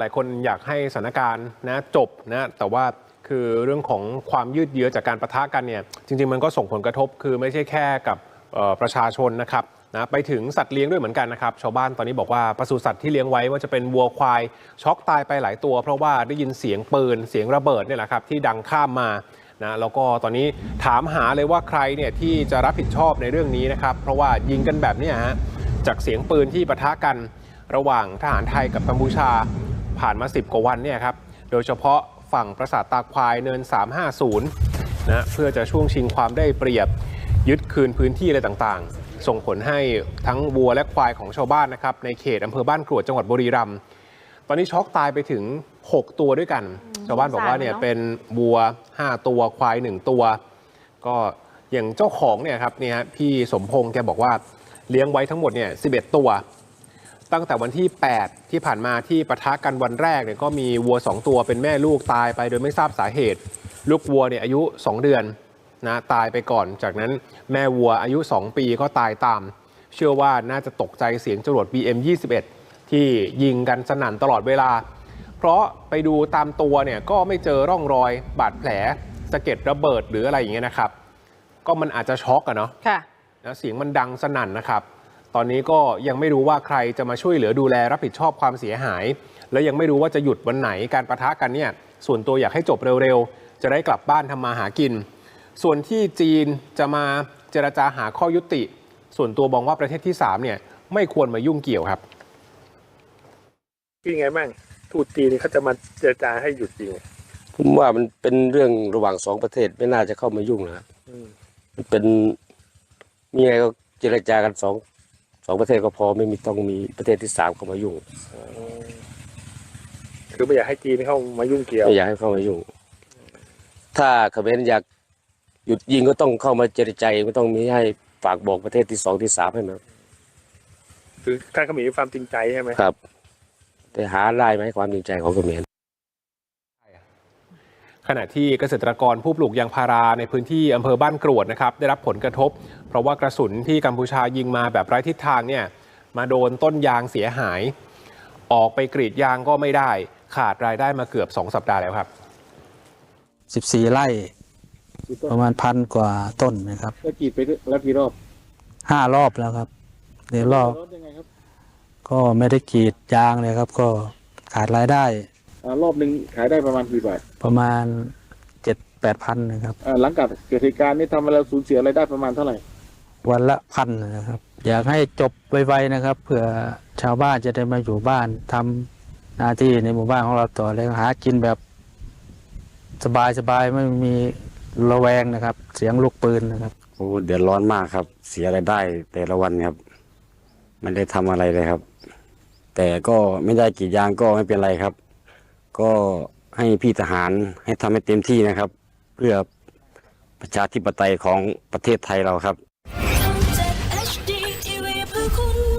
หลายคนอยากให้สถานการณ์นะจบนะแต่ว่าคือเรื่องของความยืดเยื้อจากการประทะกันเนี่ยจริง ๆ มันก็ส่งผลกระทบ คือไม่ใช่แค่กับประชาชนนะครับนะไปถึงสัตว์เลี้ยงด้วยเหมือนกันนะครับ ชาวบ้านตอนนี้บอกว่าปศุสัตว์ที่เลี้ยงไว้ว่าจะเป็นวัวควายช็อกตายไปหลายตัว เพราะว่าได้ยินเสียงปืนเสียงระเบิดเนี่ยแหละครับที่ดังข้ามมานะแล้วก็ตอนนี้ถามหาเลยว่าใครเนี่ยที่จะรับผิดชอบในเรื่องนี้นะครับ เพราะว่ายิงกันแบบเนี้ยฮะจากเสียงปืนที่ปะทะกันระหว่างทหารไทยกับกัมพูชา ผ่านมา 10 กว่าวันเนี่ยครับ โดยเฉพาะฝั่งปราสาทตาควายเนิน 350 นะเพื่อจะช่วงชิงความได้เปรียบยึดคืนพื้นที่อะไรต่างๆ ส่งผลให้ทั้งวัวและควายของชาวบ้านนะครับในเขตอำเภอบ้านกรวดจังหวัดบุรีรัมย์ตอนนี้ช็อกตายไปถึง 6 ตัวด้วยกัน ชาวบ้านบอกว่าเนี่ยสงสารเนอะเป็นวัว 5 ตัวควาย 1 ตัว ก็อย่างเจ้าของเนี่ยครับเนี่ยฮะพี่สมพงษ์แกบอกว่าเลี้ยงไว้ทั้งหมดเนี่ย11 ตัว ตั้งแต่วันที่ 8 ที่ผ่านมาที่ปะทะกันวันแรกเนี่ยก็มีวัว 2 ตัวเป็นแม่ลูกตายไปโดยไม่ทราบสาเหตุ ลูกวัวเนี่ยอายุ 2 เดือนนะตายไปก่อน จากนั้นแม่วัวอายุ 2 ปีก็ตายตาม เชื่อว่าน่าจะตกใจเสียงจรวด BM21 ที่ยิงกันสนั่นตลอดเวลา เพราะไปดูตามตัวเนี่ยก็ไม่เจอร่องรอยบาดแผลสะเก็ดระเบิดหรืออะไรอย่างเงี้ยนะครับ ก็มันอาจจะช็อกอะเนาะค่ะ นะเสียงมันดังสนั่นนะครับ ตอนนี้ก็ยังไม่รู้ว่าใครจะมาช่วยเหลือดูแลรับผิดชอบความเสียหาย และยังไม่รู้ว่าจะหยุดวันไหนการประทะกันเนี่ยส่วนตัวอยากให้จบเร็วๆ จะได้กลับบ้านทำมาหากิน ส่วนที่จีนจะมาเจรจาหาข้อยุติ ส่วนตัวมองว่าประเทศที่3เนี่ยไม่ควรมายุ่งเกี่ยวครับคือไงบ้างทูตจีนเขาจะมาเจรจาให้หยุดยิงผมว่ามันเป็นเรื่องระหว่างสองประเทศไม่น่าจะเข้ามายุ่งนะครับอืมมันเป็นมีไงก็เจรจากันสองส องประเทศก็พอไม่มีต้องมีประเทศที่สามเข้ามายุ่งคือไม่อยากให้จีนเข้ามายุ่งเกี่ยวไม่อยากให้เข้ามายุ่ง ถ้าเขมรอยากหยุดยิงก็ต้องเข้ามาเจรจาก็ต้องมีให้ฝากบอกประเทศที่สองที่สามให้มาคือท่านเขามีความจริงใจใช่ไหมครับ แต่หาได้ไหมความจริงใจของเขมร ขณะที่เกษตรกรผู้ปลูกยางพาราในพื้นที่อำเภอบ้านกรวดนะครับได้รับผลกระทบ เพราะว่ากระสุนที่กัมพูชายิงมาแบบไร้ทิศทางเนี่ยมาโดนต้นยางเสียหาย ออกไปกรีดยางก็ไม่ได้ ขาดรายได้มาเกือบ 2 สัปดาห์แล้วครับ 14 ไร่ประมาณพันกว่าต้นนะครับก็กรีดไปแล้วกี่รอบห้ารอบแล้วครับเดี๋ยวรอบยังไงครับก็ไม่ได้กรีดยางเลยครับ ก็ขาดรายได้ รอบหนึ่งขายได้ประมาณกี่บาทประมาณเจ็ดแปดพันนะครับหลังจากเกิดเหตุการณ์นี้ทำให้เราสูญเสียรายได้ประมาณเท่าไหร่ วันละพันนะครับ อยากให้จบไวๆนะครับเผื่อชาวบ้านจะได้มาอยู่บ้านทำหน้าที่ในหมู่บ้านของเราต่อเลยหากินแบบสบายๆไม่มีระแวงนะครับ เสียงลูกปืนนะครับโอ้เดือดร้อนมากครับ เสียรายได้แต่ละวันครับไม่ได้ทำอะไรเลยครับ แต่ก็ไม่ได้กรีดยางก็ไม่เป็นไรครับ ก็ให้พี่ทหารให้ทำให้เต็มที่นะครับ เพื่อประชาธิปไตยของประเทศไทยเราครับ HD TV เพื่อคุณ